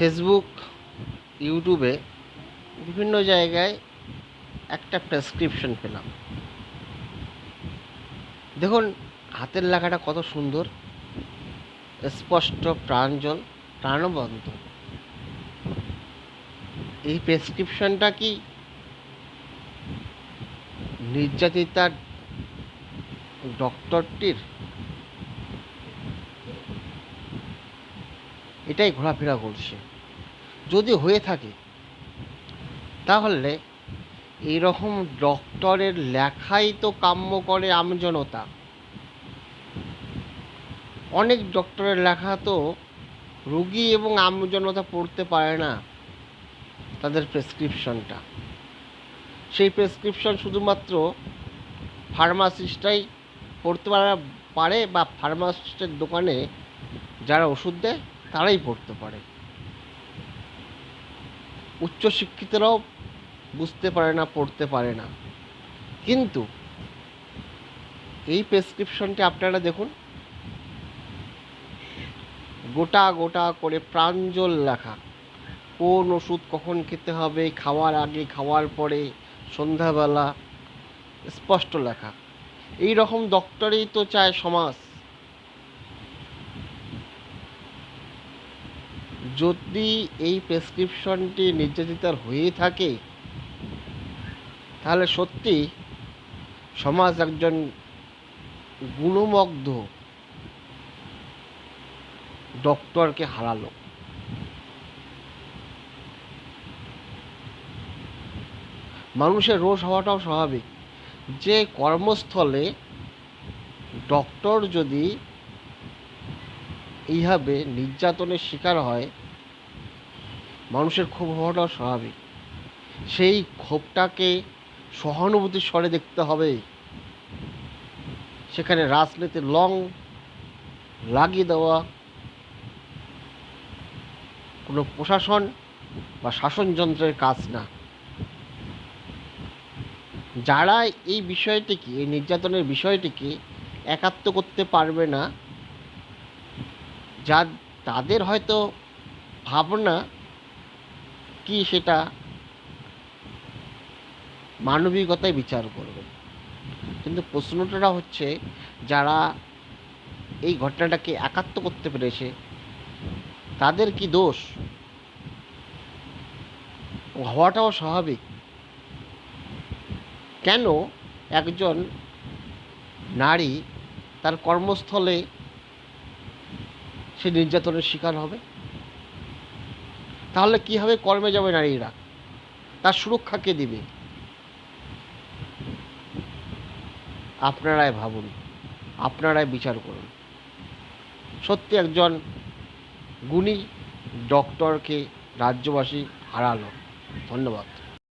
Facebook ইউটিউবে বিভিন্ন জায়গায় একটা প্রেসক্রিপশন পেলাম। দেখুন, হাতের লেখাটা কত সুন্দর। স্পষ্ট প্রাঞ্জল প্রাণবন্ত। এই প্রেসক্রিপশনটা কি নির্যাতিতার ডক্টরটির এটাই ঘোরাফেরা করছে। যদি হয়ে থাকে, তাহলে এইরকম ডক্টরের লেখাই তো কাম্য করে আমজনতা। অনেক ডক্টরের লেখা তো রুগী এবং আমজনতা পড়তে পারে না তাদের প্রেসক্রিপশনটা। সেই প্রেসক্রিপশন শুধুমাত্র ফার্মাসিস্টরাই পড়তে পারে বা ফার্মাসিস্টের দোকানে যারা ওষুধ দেয় তারাই পড়তে পারে। উচ্চশিক্ষিতরাও বুঝতে পারে না, পড়তে পারে না। কিন্তু এই প্রেসক্রিপশনটি আপনারা দেখুন। গোটা গোটা করে প্রাঞ্জল লেখা। কোন ওষুধ কখন খেতে হবে, খাওয়ার আগে, খাওয়ার পরে, সন্ধ্যাবেলা, স্পষ্ট লেখা। এই রকম ডক্টরেই তো চায় সমাজ। যদি এই প্রেসক্রিপশনটি নির্যাতিতার হয়ে থাকে, তাহলে সত্যি সমাজ একজন গুণমগ্ধ ডক্টরকে হারালো। মানুষের রোষ হওয়াটাও স্বাভাবিক। যে কর্মস্থলে ডক্টর যদি এইভাবে নির্যাতনের শিকার হয়, মানুষের ক্ষোভ হওয়াটাও স্বাভাবিক। সেই ক্ষোভটাকে সহানুভূতির স্বরে দেখতে হবে। সেখানে রাজনীতির লং লাগিয়ে দেওয়া, কোনো প্রশাসন বা শাসনযন্ত্রের কাজ না। যারা এই বিষয়টিকে, এই নির্যাতনের বিষয়টিকে একাত্ম করতে পারবে না যা তাদের হয়তো ভাবনা কি সেটা মানবিকতায় বিচার করবে। কিন্তু প্রশ্নটা হচ্ছে যারা এই ঘটনাটাকে একাত্ম করতে পেরেছে, তাদের কি দোষ? হওয়াটাও স্বাভাবিক। কেন একজন নারী তার কর্মস্থলে সে নির্যাতনের শিকার হবে। তাহলে কীভাবে কর্মে যাবে নারীরা। তার সুরক্ষা কে দিবে? আপনারাই ভাবুন, আপনারাই বিচার করুন। সত্যি একজন গুণী ডক্টরকে রাজ্যবাসী হারালো। ধন্যবাদ।